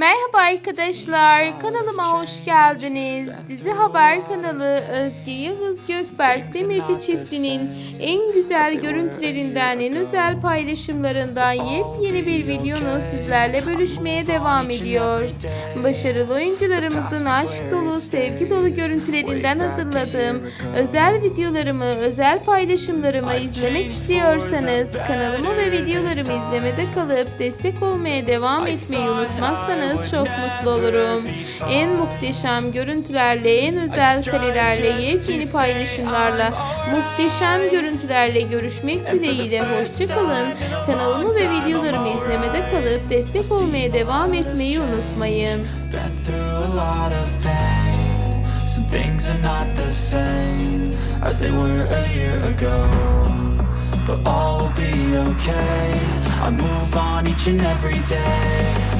Merhaba arkadaşlar, kanalıma hoş geldiniz. Dizi Haber kanalı Özge Yıldız Gökberk Demirci çiftinin en güzel görüntülerinden, en özel paylaşımlarından yepyeni bir videonu sizlerle bölüşmeye devam ediyor. Başarılı oyuncularımızın aşk dolu, sevgi dolu görüntülerinden hazırladığım özel videolarımı, özel paylaşımlarımı izlemek istiyorsanız kanalımı ve videolarımı izlemede kalıp destek olmaya devam etmeyi unutmazsanız çok mutlu olurum. En muhteşem görüntülerle, en özel karelerle, yepyeni paylaşımlarla, muhteşem görüntülerle görüşmek dileğiyle hoşçakalın. Kanalımı ve videolarımı izlemede kalıp destek olmaya devam etmeyi unutmayın. Things are not the same as they were a year ago. But all will be okay. I move on each and every day.